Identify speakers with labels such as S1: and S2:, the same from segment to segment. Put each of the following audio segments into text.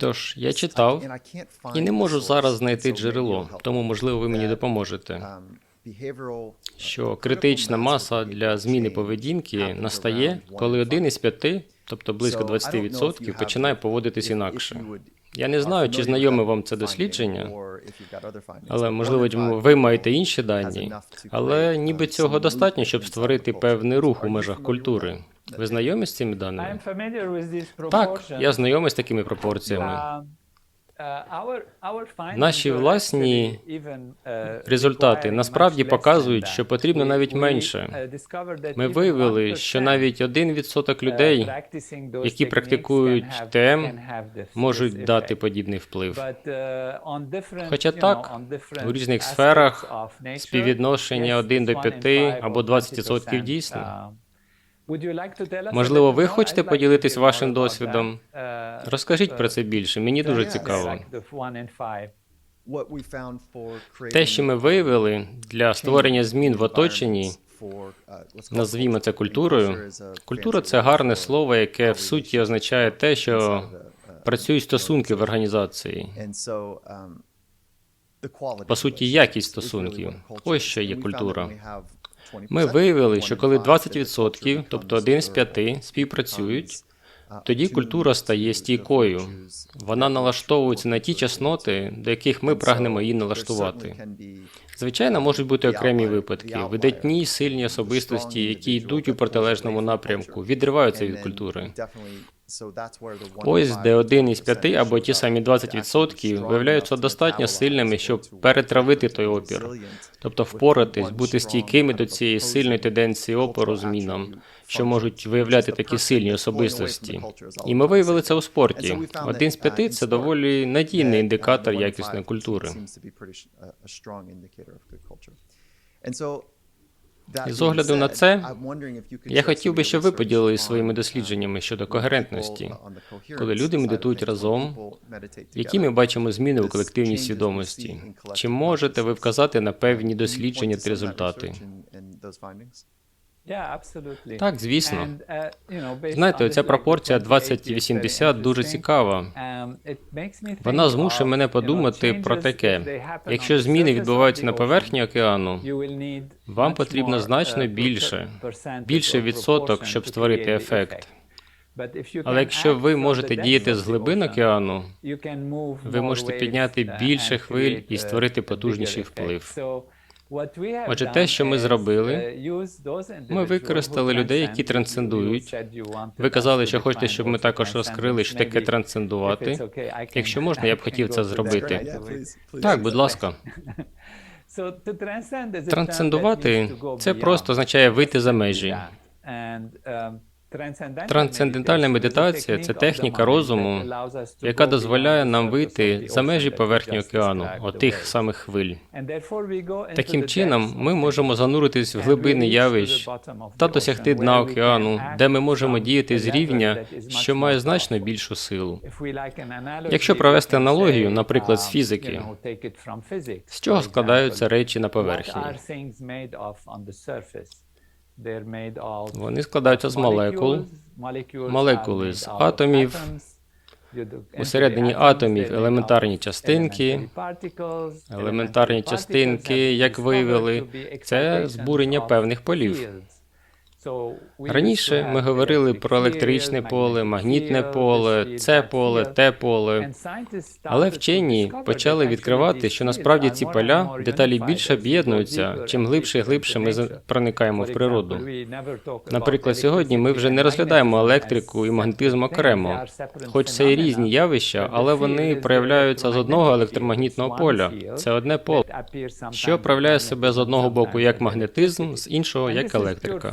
S1: Тож я читав і не можу зараз знайти джерело, тому можливо ви мені допоможете. Що критична маса для зміни поведінки настає, коли один із п'яти, тобто близько 20%, починає поводитись інакше. Я не знаю, чи знайоме вам це дослідження, але можливо ви маєте інші дані. Але ніби цього достатньо, щоб створити певний рух у межах культури. Ви знайомі з цими даними? Так, я знайомий з такими пропорціями.
S2: Наші власні
S1: Результати насправді показують, що потрібно навіть менше. Ми виявили, що навіть 1% людей, які практикують ТМ, можуть дати подібний вплив.
S2: Хоча так,
S1: у різних сферах співвідношення 1 до 5 або 20% дійсно.
S2: Можливо, ви хочете поділитись вашим досвідом?
S1: Розкажіть про це більше, мені дуже цікаво. Те, що ми виявили для створення змін в оточенні, назвімо це культурою. Культура це гарне слово, яке в суті означає те, що працюють стосунки в організації. По суті, якість стосунків. Ось що є культура. Ми виявили, що коли 20%, тобто один з п'яти, співпрацюють, тоді культура стає стійкою. Вона налаштовується на ті чесноти, до яких ми прагнемо її налаштувати. Звичайно, можуть бути окремі випадки, видатні сильні особистості, які йдуть у протилежному напрямку, відриваються від культури. Ось де один із п'яти або ті самі 20% виявляються достатньо сильними, щоб перетравити той опір, тобто впоратись, бути стійкими до цієї сильної тенденції опору змінам, що можуть виявляти такі сильні особистості. І ми виявили це у спорті. Один з п'яти це доволі надійний індикатор якісної культури.
S3: І з огляду на це,
S1: Я хотів би, щоб ви поділилися своїми дослідженнями щодо когерентності, коли люди медитують разом, які ми бачимо зміни у колективній свідомості. Чи можете ви вказати на певні дослідження та результати? Так, звісно. Знаєте, оця пропорція 20-80 дуже цікава. Вона змушує мене подумати про таке. Якщо зміни відбуваються на поверхні океану, вам потрібно значно більше, більше відсоток, щоб створити ефект. Але якщо ви можете діяти з глибин океану, ви можете підняти більше хвиль і створити потужніший вплив.
S2: Отже, те, що ми зробили,
S1: Ми використали людей, які трансцендують. Ви казали, що хочете, щоб ми також розкрили, що таке трансцендувати. Якщо можна, я б хотів це зробити. Так, будь ласка. Трансцендувати це просто означає вийти за межі. Трансцендентальна медитація це техніка розуму, яка дозволяє нам вийти за межі поверхні океану, отих самих хвиль. Таким чином, ми можемо зануритись в глибини явищ та досягти дна океану, де ми можемо діяти з рівня, що має значно більшу силу.
S2: Якщо провести аналогію, наприклад, з фізики,
S1: З чого складаються речі на поверхні? Вони складаються з молекул, молекули з атомів, усередині атомів елементарні частинки. Елементарні частинки, як виявили, це збурення певних полів. Раніше ми говорили про електричне поле, магнітне поле, це поле, те поле. Але вчені почали відкривати, що насправді ці поля деталі більше об'єднуються, чим глибше і глибше ми проникаємо в природу. Наприклад, сьогодні ми вже не розглядаємо електрику і магнетизм окремо, хоч це і різні явища, але вони проявляються з одного електромагнітного поля. Це одне поле, що проявляє себе з одного боку як магнетизм, з іншого як електрика.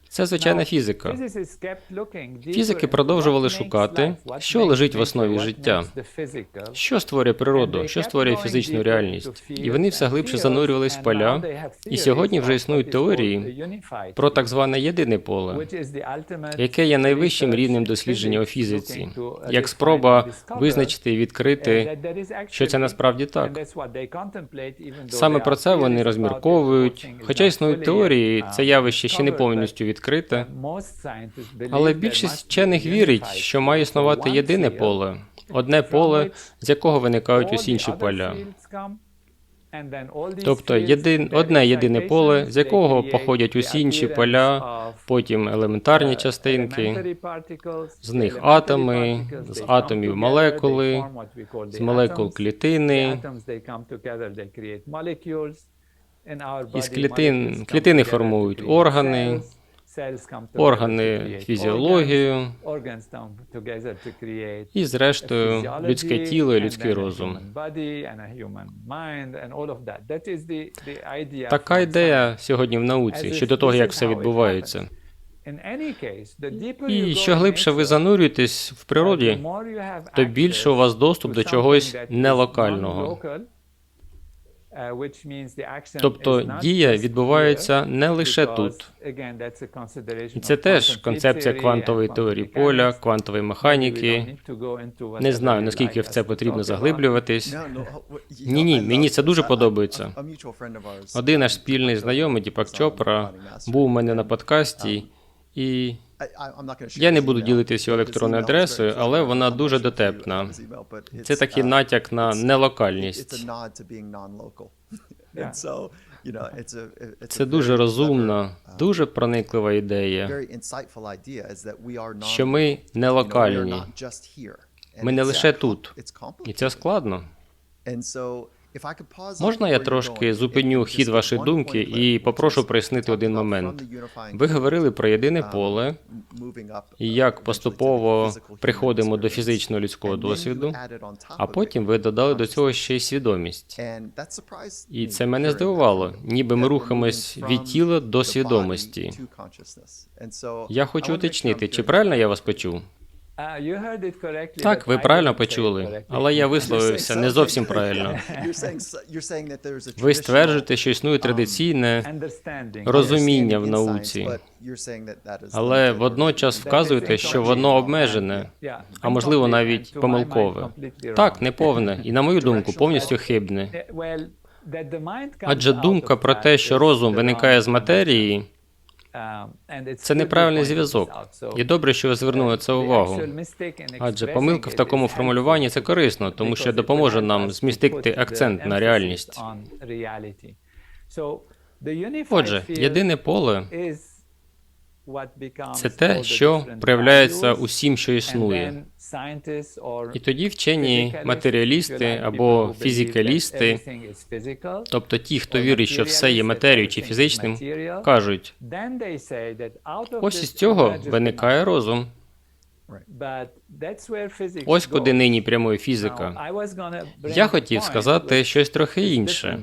S1: Це звичайна фізика.
S2: Фізики продовжували шукати, що лежить в основі життя.
S1: Що створює природу, що створює фізичну реальність, і вони все глибше занурювались в поля. І сьогодні вже існують теорії про так зване єдине поле, яке є найвищим рівнем дослідження у фізиці, як спроба визначити і відкрити, що це насправді так. Саме про це вони розмірковують. Хоча існують теорії, це явище ще не повністю відкрите. Відкрите. Але більшість вчених вірить, що має існувати єдине поле, одне поле, з якого виникають усі інші поля. Тобто єдин, одне єдине поле, з якого походять усі інші поля, потім елементарні частинки, з них атоми, з атомів молекули, з молекул клітини, із клітин, клітини формують органи, органи фізіологію, і зрештою людське тіло і людський розум. Така ідея сьогодні в науці щодо того, як все відбувається. І що глибше ви занурюєтесь в природі, то більше у вас доступ до чогось нелокального.
S2: Тобто дія відбувається не лише тут.
S1: І це теж концепція квантової теорії поля, квантової механіки. Не знаю, наскільки в це потрібно заглиблюватись.
S3: Ні, ні, мені це дуже подобається.
S1: Один наш спільний знайомий, Діпак Чопра, був у мене на подкасті, і
S3: Я не буду ділитися його електронною адресою, але вона дуже дотепна.
S1: це такий натяк на нелокальність. Це дуже розумна, дуже прониклива ідея, що ми не локальні, ми не лише тут. і це складно.
S3: Можна я трошки зупиню хід вашої думки і попрошу прояснити один момент.
S1: Ви говорили про єдине поле, і як поступово приходимо до фізичного людського досвіду, а потім ви додали до цього ще й свідомість. І це мене здивувало, ніби ми рухаємось від тіла до свідомості. Я хочу уточнити, чи правильно я вас почув?
S2: Так, ви правильно почули, але я висловився не зовсім правильно.
S1: Ви стверджуєте, що існує традиційне розуміння в науці, але водночас вказуєте, що воно обмежене, а можливо навіть помилкове. Так, неповне, і на мою думку, повністю хибне. Адже думка про те, що розум виникає з матерії, це неправильний зв'язок. І добре, що ви звернули це увагу. Адже помилка в такому формулюванні це корисно, тому що допоможе нам змістити акцент на реальність. Отже, єдине поле це те, що проявляється усім, що існує. І тоді вчені матеріалісти або фізикалісти, тобто ті, хто вірить, що все є матерією чи фізичним, кажуть, ось із цього виникає розум. Ось куди нині прямує фізика. Я хотів сказати щось трохи інше,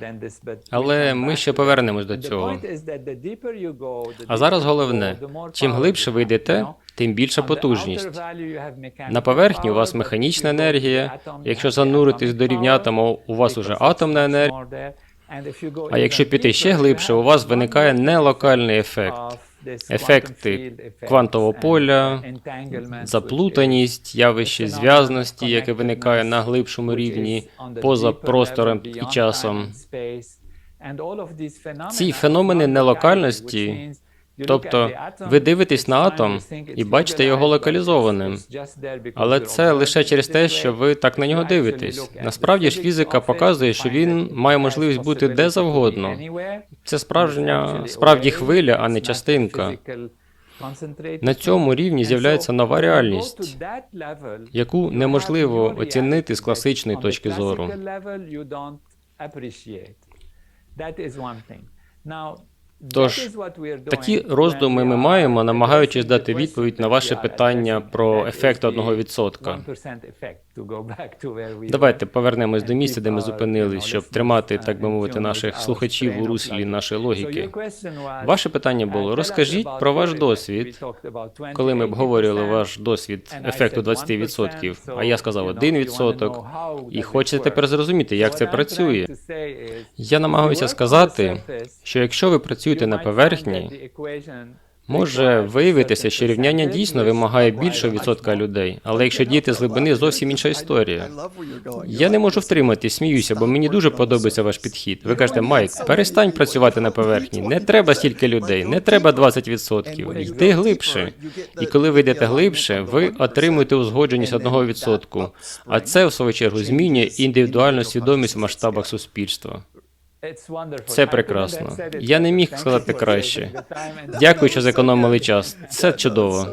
S1: але ми ще повернемось до цього. А зараз головне, чим глибше ви йдете, тим більша потужність. На поверхні у вас механічна енергія. Якщо зануритись до рівня атому, у вас уже атомна енергія. А якщо піти ще глибше, у вас виникає нелокальний ефект. Ефекти квантового поля, заплутаність, явище зв'язності, яке виникає на глибшому рівні, поза простором і часом. Ці феномени нелокальності, тобто ви дивитесь на атом і бачите його локалізованим, але це лише через те, що ви так на нього дивитесь. Насправді ж фізика показує, що він має можливість бути де завгодно. Це справжня справді хвиля, а не частинка. На цьому рівні з'являється нова реальність, яку неможливо оцінити з класичної точки зору. Тож, Такі роздуми ми маємо, намагаючись дати відповідь на ваше питання про ефект одного відсотка. Давайте повернемось до місця, де ми зупинились, щоб тримати, так би мовити, наших слухачів у руслі нашої логіки. Ваше питання було: розкажіть про ваш досвід, коли ми обговорювали ваш досвід ефекту 20%, а я сказав 1%, і хочете тепер зрозуміти, як це працює. Я намагаюся сказати, що якщо ви працюєте на поверхні, Може виявитися, що рівняння дійсно вимагає більшого відсотка людей, але якщо діяти з глибини, зовсім інша історія. Я не можу втримати, сміюся, бо мені дуже подобається ваш підхід. Ви кажете, Майк, перестань працювати на поверхні. Не треба стільки людей, не треба 20%. Йди глибше. І коли ви йдете глибше, ви отримуєте узгодженість 1%. А це, в свою чергу, змінює індивідуальну свідомість в масштабах суспільства.
S2: Це прекрасно. Я не міг сказати краще.
S1: Дякую, що зекономили час. Це чудово.